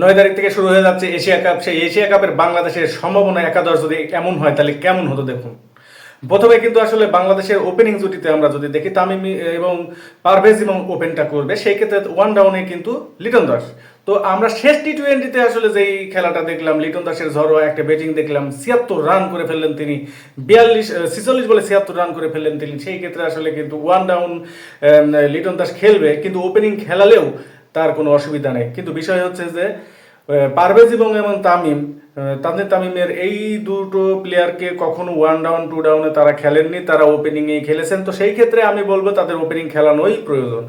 নয় তারিখ থেকে শুরু হয়ে যাচ্ছে এশিয়া কাপ। সেই এশিয়া কাপের বাংলাদেশের সম্ভাবনা একাদশ যদি এমন হয়, তাহলে কেমন হতো দেখুন? প্রথমে কিন্তু আসলে বাংলাদেশের ওপেনিং জুটিতে আমরা যদি দেখি, তামিম এবং পারভেজ এবং ওপেনটা করবে, সেই ক্ষেত্রে ওয়ান ডাউনে কিন্তু লিটন দাস। তো আমরা শেষ টি টোয়েন্টিতে আসলে যেই খেলাটা দেখলাম, লিটন দাসের ঝড়ো একটা ব্যাটিং দেখলাম, ছিয়াত্তর রান করে ফেললেন তিনি, বিয়াল্লিশ ছিচল্লিশ বলে ছিয়াত্তর রান করে ফেললেন তিনি। সেই ক্ষেত্রে আসলে কিন্তু ওয়ান ডাউন লিটন দাস খেলবে। কিন্তু ওপেনিং খেলালেও তার কোনো অসুবিধা নেই। কিন্তু বিষয় হচ্ছে যে পারভেজ এবং এবং তামিম তাদের তামিমের এই দুটো প্লেয়ারকে কখনো ওয়ান ডাউন টু ডাউনে তারা খেলেননি, তারা ওপেনিংয়ে খেলেছেন। তো সেই ক্ষেত্রে আমি বলব তাদের ওপেনিং খেলানোই প্রয়োজন।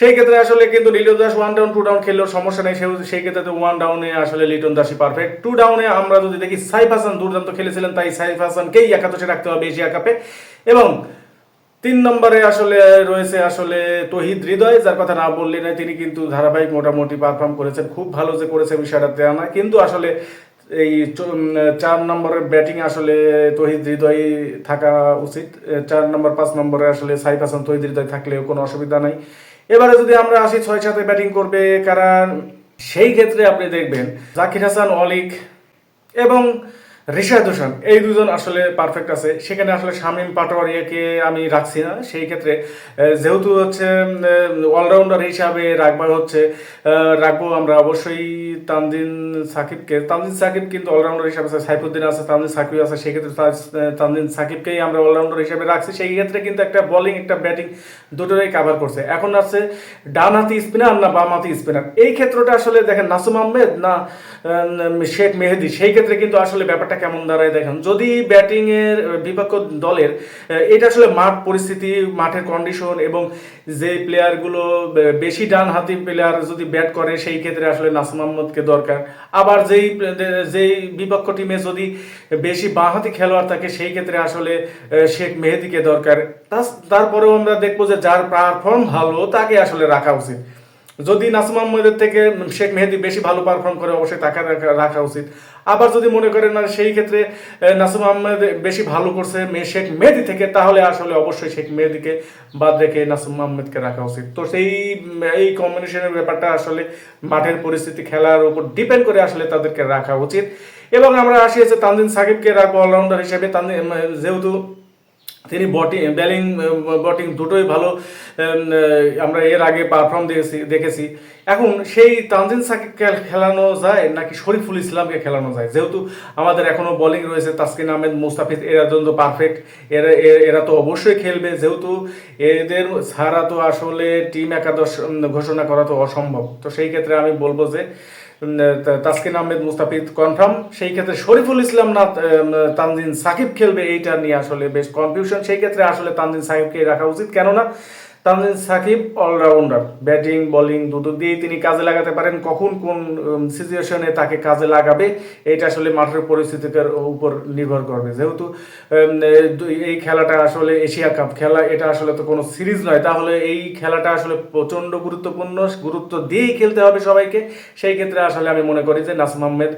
সেই ক্ষেত্রে আসলে কিন্তু Liton Das one down two down খেললেও সমস্যা নেই। সেও সেই ক্ষেত্রে তো ওয়ান ডাউনে আসলে লিটন দাসই পারফেক্ট টু ডাউনে আমরা যদি দেখি সাইফ হাসান দুর্দান্ত খেলেছিলেন, তাই সাইফ হাসানকেই একাদশে রাখতে হবে এশিয়া কাপে। এবং তিন নম্বরে আসলে রয়েছে আসলে তহিদ হৃদয়, যার কথা না বললে না তিনি কিন্তু ধারাবাহিক মোটামুটি পারফর্ম করেছেন, খুব ভালো যে করেছে বিষয়টা দেওয়া না, কিন্তু আসলে এই চার নম্বরের ব্যাটিং আসলে তহিদ হৃদয় থাকা উচিত চার নম্বর, পাঁচ নম্বরে আসলে সাইফ হাসান তহিদ হৃদয় থাকলেও কোনো অসুবিধা নাই। এবারে যদি আমরা আসি ছয় সাথে ব্যাটিং করবে কারণ সেই ক্ষেত্রে আপনি দেখবেন জাকির হাসান, অলিক এবং রিশাদ হোসেন এই দুজন আসলে পারফেক্ট আছে। সেখানে আসলে শামীম পাটোয়ারিয়াকে আমি রাখছি না। সেই ক্ষেত্রে যেহেতু হচ্ছে অলরাউন্ডার হিসাবে রাখবা হচ্ছে রাখব আমরা অবশ্যই তানজিন সাকিবকে। তানজিন সাকিব কিন্তু অলরাউন্ডার হিসাবে আছে, সাইফুদ্দিন আছে, তানজিন সাকিব আছে। সেই ক্ষেত্রে তাজ- তানজিন সাকিবকেই আমরা অলরাউন্ডার হিসাবে রাখছি। সেই ক্ষেত্রে কিন্তু একটা বোলিং একটা ব্যাটিং দুটোই কাভার করছে। এখন আছে ডান হাতি স্পিনার না বাম হাতি স্পিনার এই ক্ষেত্রটা আসলে দেখেন, নাসুম আহমেদ না শেখ মেহেদি, সেই ক্ষেত্রে কিন্তু আসলে ব্যাপারটা কেমন দাঁড়ায় দেখেন। যদি ব্যাটিং এর বিপক্ষ দলের এটা আসলে মাঠ পরিস্থিতি, মাঠের কন্ডিশন এবং যে প্লেয়ারগুলো বে- বেশি ডান হাতি প্লেয়ার যদি ব্যাট করে, সেই ক্ষেত্রে আসলে নাসুম আহমদকে দরকার। আবার যেই যেই বিপক্ষ টিমে যদি বেশি বাঁহাতি খেলোয়াড় থাকে, সেই ক্ষেত্রে আসলে শেখ মেহেদিকে দরকার। তারপরেও আমরা দেখব যে যার পারফর্ম ভালো, তাকে আসলে রাখা উচিত। যদি নাসিম আহমেদের থেকে শেখ মেহেদি বেশি ভালো পারফর্ম করে, অবশ্যই তাকে রাখা- উচিত। আবার যদি মনে করেন, না, সেই ক্ষেত্রে নাসিম আহমেদ বেশি ভালো করছে শেখ মেহেদি থেকে, তাহলে আসলে অবশ্যই শেখ মেহেদিকে বাদ রেখে নাসিম আহমেদকে রাখা উচিত। তো সেই, এই কম্বিনেশনের ব্যাপারটা আসলে মাঠের পরিস্থিতি খেলার উপর ডিপেন্ড করে আসলে তাদেরকে রাখা উচিত। এবং আমরা আসি হচ্ছে তানজিন সাকিবকে রাখব অলরাউন্ডার হিসেবে। তানজিন যেহেতু তিনি বটিং ব্যালিং বটিং দুটোই ভালো আমরা এর আগে পারফর্ম দেখেছি দেখেছি। এখন সেই তানজিন সাকিবকে খেলানো যায় নাকি শরীফুল ইসলামকে খেলানো যায়? যেহেতু আমাদের এখনও বোলিং রয়েছে, তাসকিন আহমেদ, মুস্তাফিজ এরা তো পারফেক্ট এরা এরা তো অবশ্যই খেলবে, যেহেতু এদের ছাড়া তো আসলে টিম একাদশ ঘোষণা করা তো অসম্ভব। তো সেই ক্ষেত্রে আমি বলব যে তাসকিন আহমেদ মুস্তাফিজ কনফার্ম সেই ক্ষেত্রে শরীফুল ইসলাম না তানজিন সাকিব খেলবে, এইটা নিয়ে আসলে বেশ কনফিউশন সেই ক্ষেত্রে আসলে তানজিন সাকিবকে রাখা উচিত। কেননা Tanzim Sakib, allrounder. Batting, bowling দুটো দিয়েই তিনি কাজে লাগাতে পারেন। কখন কোন সিচুয়েশনে তাকে কাজে লাগাবে, এটা আসলে মাঠের পরিস্থিতির উপর নির্ভর করবে। যেহেতু এই- খেলাটা আসলে এশিয়া কাপ খেলা, এটা আসলে তো কোনো সিরিজ নয়। তাহলে এই খেলাটা আসলে প্রচণ্ড গুরুত্বপূর্ণ, গুরুত্ব দিয়েই খেলতে হবে সবাইকে। সেই ক্ষেত্রে আসলে আমি মনে করি যে নাসুম আহমেদ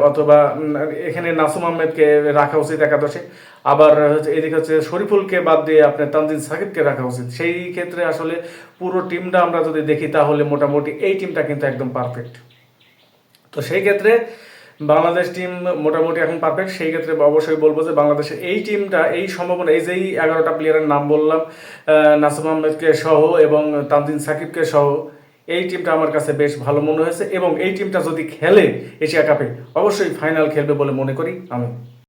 অথবা এখানে নাসুম আহমেদকে রাখা উচিত একাদশে। আবার এদিকে হচ্ছে শরীফুলকে বাদ দিয়ে আপনার তানজিন সাকিবকে রাখা উচিত। সেই ক্ষেত্রে আসলে পুরো টিমটা আমরা যদি দেখি, তাহলে মোটামুটি এই টিমটা কিন্তু একদম পারফেক্ট তো সেই ক্ষেত্রে বাংলাদেশ টিম মোটামুটি এখন পারফেক্ট সেই ক্ষেত্রে অবশ্যই বলব যে বাংলাদেশের এই টিমটা এই সম্ভাবনা, এই যেই এগারোটা প্লেয়ারের নাম বললাম নাসিম আহমেদকে সহ এবং তানজিন সাকিবকে সহ, এই টিমটা আমার কাছে বেশ ভালো মনে হয়েছে এবং এই টিমটা যদি খেলে এশিয়া কাপে, অবশ্যই ফাইনাল খেলবে বলে মনে করি আমি।